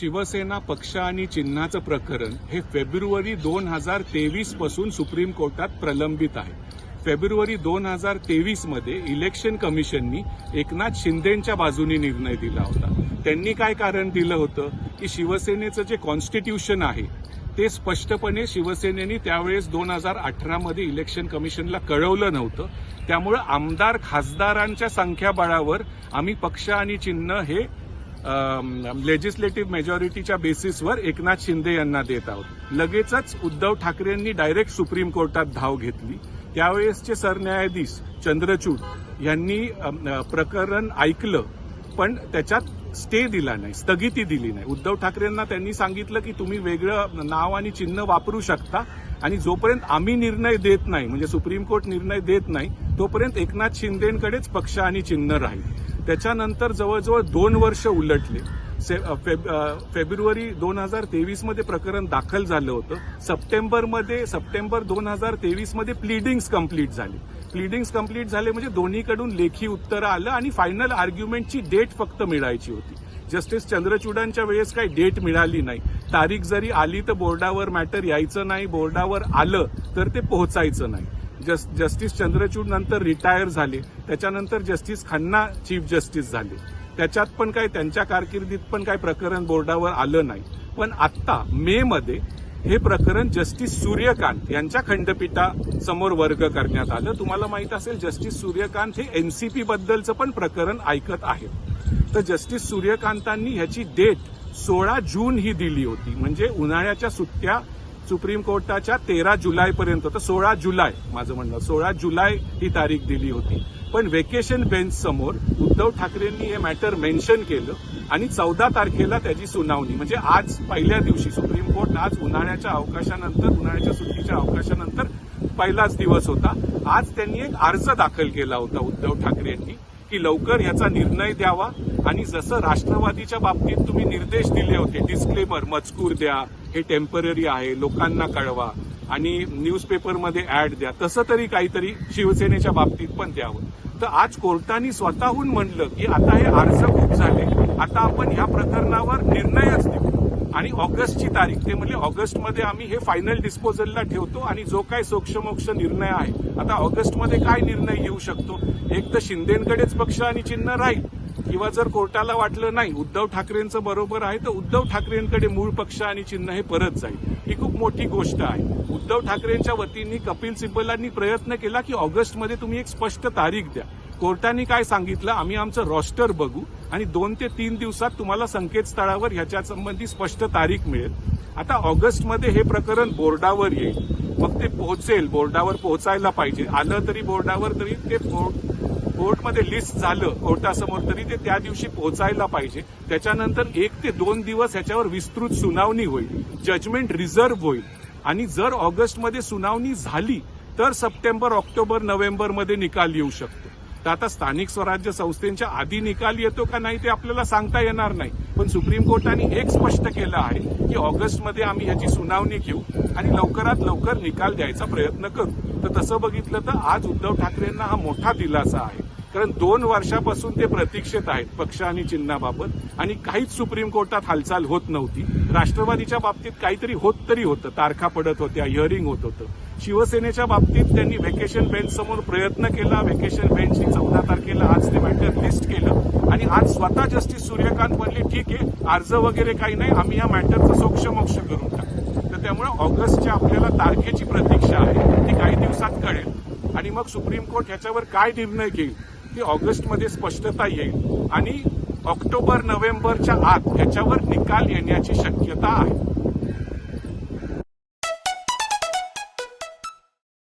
शिवसेना पक्ष आणि चिन्हाचं प्रकरण हे फेब्रुवारी दोन हजार तेवीसपासून सुप्रीम कोर्टात प्रलंबित आहे. फेब्रुवारी दोन हजार तेवीसमध्ये इलेक्शन कमिशननी एकनाथ शिंदेच्या बाजूने निर्णय दिला होता. त्यांनी काय कारण दिलं होतं? की शिवसेनेचं जे कॉन्स्टिट्यूशन आहे ते स्पष्टपणे शिवसेनेने त्यावेळेस दोन हजार अठरामध्ये इलेक्शन कमिशनला कळवलं नव्हतं. त्यामुळं आमदार खासदारांच्या संख्याबळावर आम्ही पक्ष आणि चिन्ह हे लेजिस्लेटिव्ह मेजॉरिटीच्या बेसिसवर एकनाथ शिंदे यांना देत आहोत. लगेचच उद्धव ठाकरेंनी डायरेक्ट सुप्रीम कोर्टात धाव घेतली. त्यावेळेसचे सरन्यायाधीश चंद्रचूड यांनी प्रकरण ऐकलं पण त्याच्यात स्टे दिला नाही स्थगिती दिली नाही. उद्धव ठाकरेंना त्यांनी सांगितलं की तुम्ही वेगळं नाव आणि चिन्ह वापरू शकता आणि जोपर्यंत आम्ही निर्णय देत नाही म्हणजे सुप्रीम कोर्ट निर्णय देत नाही तोपर्यंत एकनाथ शिंदेकडेच पक्ष आणि चिन्ह राहील. त्याच्यानंतर जवळजवळ दोन वर्ष उलटले. से- फेब- फेब्रुवारी दोन हजार तेवीसमध्ये प्रकरण दाखल झालं होतं. सप्टेंबरमध्ये सप्टेंबर दोन हजार तेवीसमध्ये प्लिडिंग्स कंप्लीट झाली. प्लिडिंग्स कंप्लीट झाले म्हणजे दोन्हीकडून लेखी उत्तरं आलं आणि फायनल आर्ग्युमेंटची डेट फक्त मिळायची होती. जस्टिस चंद्रचूडांच्या वेळेस काही डेट मिळाली नाही. तारीख जरी आली तर बोर्डावर मॅटर यायचं नाही बोर्डावर आलं तर ते पोहोचायचं नाही. जस जस्टिस चंद्रचूड नंतर रिटायर झाले. त्याच्यानंतर जस्टिस खन्ना चीफ जस्टिस झाले. त्याच्यात पण काय त्यांच्या कारकिर्दीत पण काय प्रकरण बोर्डावर आलं नाही. पण आत्ता मे मध्ये हे प्रकरण जस्टिस सूर्यकांत यांच्या खंडपीठासमोर वर्ग करण्यात आलं. तुम्हाला माहीत असेल जस्टिस सूर्यकांत हे एनसीपी बद्दलचं पण प्रकरण ऐकत आहेत. तर जस्टिस सूर्यकांतांनी ह्याची डेट सोळा जून ही दिली होती. म्हणजे उन्हाळ्याच्या सुट्ट्या सुप्रीम कोर्टाच्या तेरा जुलैपर्यंत तर सोळा जुलै माझं म्हणणं. सोळा जुलै ही तारीख दिली होती. पण वेकेशन बेंच समोर उद्धव ठाकरेंनी हे मॅटर मेन्शन केलं आणि चौदा तारखेला त्याची सुनावणी. म्हणजे आज पहिल्या दिवशी सुप्रीम कोर्ट आज उन्हाळ्याच्या अवकाशानंतर उन्हाळ्याच्या सुट्टीच्या अवकाशानंतर पहिलाच दिवस होता. आज त्यांनी एक अर्ज दाखल केला होता उद्धव ठाकरे यांनी की लवकर याचा निर्णय द्यावा. आणि जसं राष्ट्रवादीच्या बाबतीत तुम्ही निर्देश दिले होते डिस्क्लेमर मजकूर द्या हे टेंपररी आहे लोकांना कळवा आणि न्यूजपेपरमध्ये ऍड द्या. तसं तरी काहीतरी शिवसेनेच्या बाबतीत पण द्यावं. तर आज कोर्टाने स्वतःहून म्हणलं की आता हे अर्ज खूप झाले. आता आपण ह्या प्रकरणावर निर्णयच देऊ. आणि ऑगस्टची तारीख ते म्हणजे ऑगस्टमध्ये आम्ही हे फायनल डिस्पोजलला ठेवतो आणि जो काय सोक्षमोक्ष निर्णय आहे आता ऑगस्टमध्ये काय निर्णय येऊ शकतो? एक तर शिंदेकडेच पक्ष आणि चिन्ह राहील. किंवा जर कोर्टाला वाटलं नाही उद्धव ठाकरेंचं बरोबर आहे तर उद्धव ठाकरेंकडे मूळ पक्ष आणि चिन्ह हे परत जाईल. ही खूप मोठी गोष्ट आहे. उद्धव ठाकरेंच्या वतीने कपिल सिब्बलांनी प्रयत्न केला की ऑगस्टमध्ये तुम्ही एक स्पष्ट तारीख द्या. कोर्टाने काय सांगितलं? आम्ही आमचं रॉस्टर बघू आणि दोन ते तीन दिवसात तुम्हाला संकेतस्थळावर ह्याच्या संबंधी स्पष्ट तारीख मिळेल. आता ऑगस्टमध्ये हे प्रकरण बोर्डावर येईल. मग ते पोहोचेल. बोर्डावर पोहोचायला पाहिजे. आलं तरी बोर्डावर तरी ते बोर्ड कोर्टमध्ये लिस्ट झालं कोर्टासमोर तरी ते त्या दिवशी पोहोचायला पाहिजे. त्याच्यानंतर एक ते दोन दिवस ह्याच्यावर विस्तृत सुनावणी होईल जजमेंट रिझर्व्ह होईल. आणि जर ऑगस्टमध्ये सुनावणी झाली तर सप्टेंबर ऑक्टोबर नोव्हेंबरमध्ये निकाल येऊ शकतो. तर आता स्थानिक स्वराज्य संस्थेच्या आधी निकाल येतो का नाही ते आपल्याला सांगता येणार नाही. पण सुप्रीम कोर्टाने एक स्पष्ट केलं आहे की ऑगस्टमध्ये आम्ही ह्याची सुनावणी घेऊ आणि लवकरात लवकर निकाल द्यायचा प्रयत्न करू. तर तसं बघितलं तर आज उद्धव ठाकरेंना हा मोठा दिलासा आहे. कारण दोन वर्षापासून ते प्रतीक्षेत आहेत पक्ष आणि चिन्हाबाबत. आणि काहीच सुप्रीम कोर्टात हालचाल होत नव्हती. राष्ट्रवादीच्या बाबतीत काहीतरी होत तरी होतं. तारखा पडत होत्या हिअरिंग होत होतं. शिवसेनेच्या बाबतीत त्यांनी व्हेकेशन बेंच समोर प्रयत्न केला. व्हेकेशन बेंचनी चौदा तारखेला आज ते मॅटर लिस्ट केलं. आणि आज स्वतः जस्टिस सूर्यकांत म्हणले ठीक आहे. अर्ज वगैरे काही नाही. आम्ही या मॅटरचं सोक्षमोक्ष करून टाकू. तर त्यामुळे ऑगस्टच्या आपल्याला तारखेची प्रतीक्षा आहे. ती काही दिवसात कळेल. आणि मग सुप्रीम कोर्ट ह्याच्यावर काय निर्णय घेईल? ती ऑगस्टमध्ये स्पष्टता येईल. आणि ऑक्टोबर नोव्हेंबरच्या आत याच्यावर निकाल येण्याची शक्यता आहे.